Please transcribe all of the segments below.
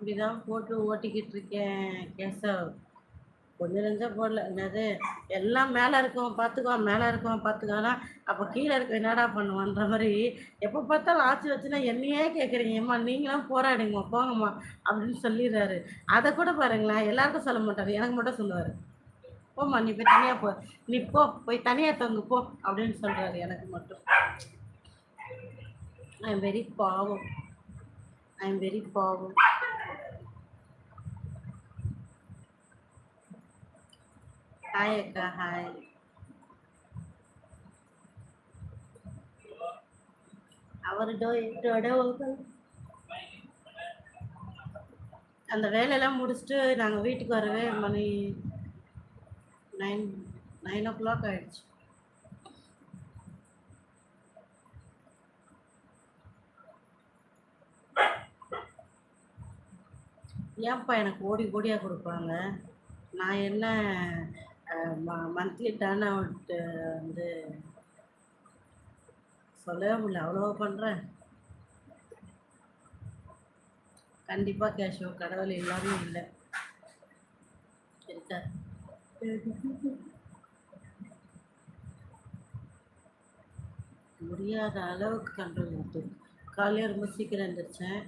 அப்படிதான் போட்டு ஓட்டிக்கிட்டு இருக்கேன் கேசவ் கொஞ்சம் நெஞ்சம் போடல. என்னது? எல்லாம் மேலே இருக்கவன் பார்த்துக்குவான் மேலே இருக்கவன் பார்த்துக்கோனா அப்போ கீழே இருக்க என்னடா பண்ணுவான்ற மாதிரி எப்போ பார்த்தாலும் ஆட்சி வச்சுன்னா என்னையே கேட்குறீங்கம்மா நீங்களாம் நீங்களும் போராடுங்கம்மா போங்கம்மா அப்படின்னு சொல்லிடுறாரு. அதை கூட பாருங்களேன் எல்லாருக்கும் சொல்ல மாட்டார். எனக்கு மட்டும் சொல்லுவார். போம்மா நீ போய் தனியாக போ. நீ போ போய் தனியாக தங்கு போ அப்படின்னு சொல்கிறாரு எனக்கு மட்டும். ஐ எம் வெரி பாவம். ஐ எம் வெரி பாவம். ஹாய் அக்கா ஹாய் அவர் டோ அந்த வேலையெல்லாம் முடிச்சுட்டு நாங்கள் வீட்டுக்கு வரவே மணி நைன் நைன் ஓ கிளாக் ஆயிடுச்சு. ஏன்ப்பா எனக்கு ஓடி ஓடியாக கொடுப்பாங்க? நான் என்ன மந்த்லி டர்ன் அவுட்டு வந்து சொல்லவே முடியல. அவ்வளோ பண்ணுறேன் கண்டிப்பாக கேஷோ. கடவுள் எல்லாமே இல்லை. இருக்கா? முடியாத அளவுக்கு கண்ட்ரோல் இருக்கு காலையில் ரொம்ப சீக்கிரம் எழுந்திரிச்சேன்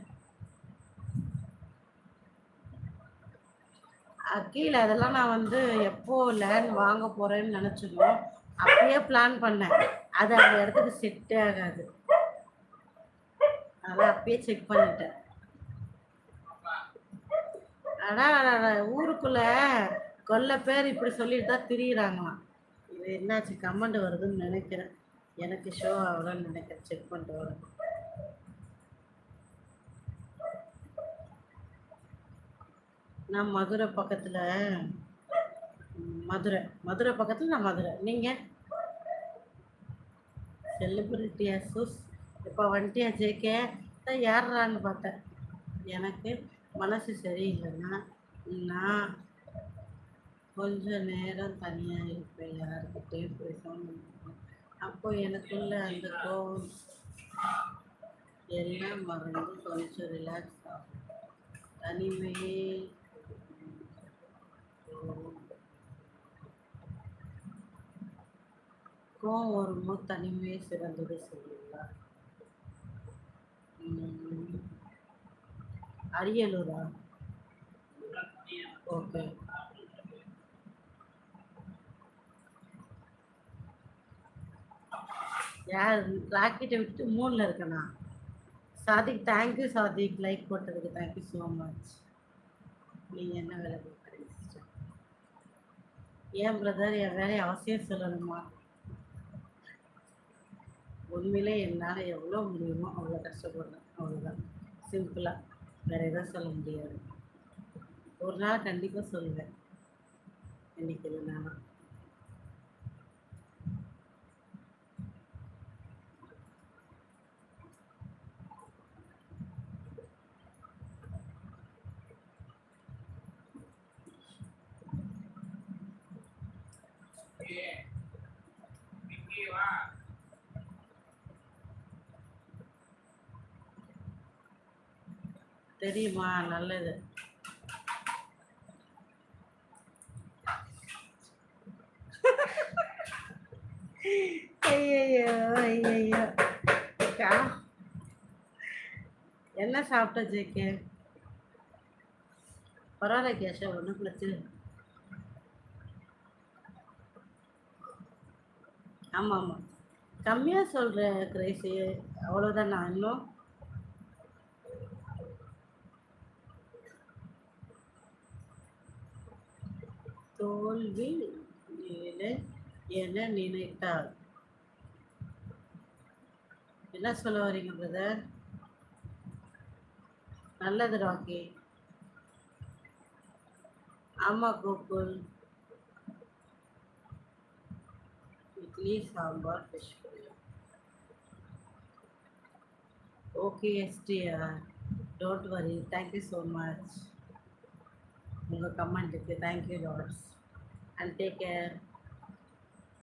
கீழே அதெல்லாம் நான் வந்து எப்போ லேண்ட் வாங்க போறேன்னு நினச்சிருந்தோம். அப்பயே பிளான் பண்ணேன். அது அந்த இடத்துக்கு செட்டே ஆகாது. அதெல்லாம் அப்பயே செக் பண்ணிட்டேன். ஆனால் ஊருக்குள்ள கொல்ல பேர் இப்படி சொல்லிட்டு தான் திரியிறாங்களாம். இது என்னாச்சு கமெண்ட் வருதுன்னு நினைக்கிறேன். எனக்கு ஷோ ஆகலன்னு நினைக்கிறேன். செக் பண்ணிட்டு வரேன். நான் மதுரை பக்கத்தில் மதுரை மதுரை பக்கத்தில் நான் மதுரை. நீங்கள் செலிபிரிட்டியா சூஸ் இப்போ வந்துட்டியா ஜேகே தான் யாருறான்னு பார்த்தேன். எனக்கு மனசு சரியில்லைன்னா நான் கொஞ்ச நேரம் தனியாக இருப்பேன் யாருக்கிட்டேயும் பேசணும் அப்போ எனக்குள்ள அந்த கோவம் எல்லாம் மறந்து கொஞ்சம் ரிலாக்ஸ் ஆகும். தனிமையே கோவம் ஒரு தனிமையே சிறந்தது சொல்லுங்களா அரியலூரா? ஓகே. யார்? ராக்கெட்டை விட்டு மூணில் இருக்கேனா? Sadiq thank you Sadiq. Like போட்டதுக்கு தேங்க்யூ ஸோ மச் நீங்கள் என்ன வேலை பார்க்குறீங்க ஏன் பிரதர் என் வேலையை அவசியம் சொல்லணுமா? உண்மையிலே என்னால் எவ்வளோ முடியுமோ அவ்வளோ கஷ்டப்படுறேன் அவ்வளோதான் சிம்பிளாக வேறு எதாவது சொல்ல முடியாது. ஒரு நாள் கண்டிப்பாக சொல்லுவேன். இன்னைக்கு Yeah. தெரியுமா? நல்லது. ஐயையோ ஐயையோ. அக்கா என்ன சாப்பிட்ட ஜேக்கே பரவாயில்ல கேஷா ஒன்றும் பிரச்சனை ஆமாம் ஆமாம் கம்மியாக சொல்கிற கிரைஸு அவ்வளோதான் நான் இன்னும்? தோல்வி ஏழு என நினைத்தார் என்ன சொல்ல வரீங்க பிரதர் நல்லது ராக்கி ஆமா Gokul. Idli sambar fish okay STR don't worry thank you so much உங்கள் கமெண்ட்டுக்கு thank you lots and take care.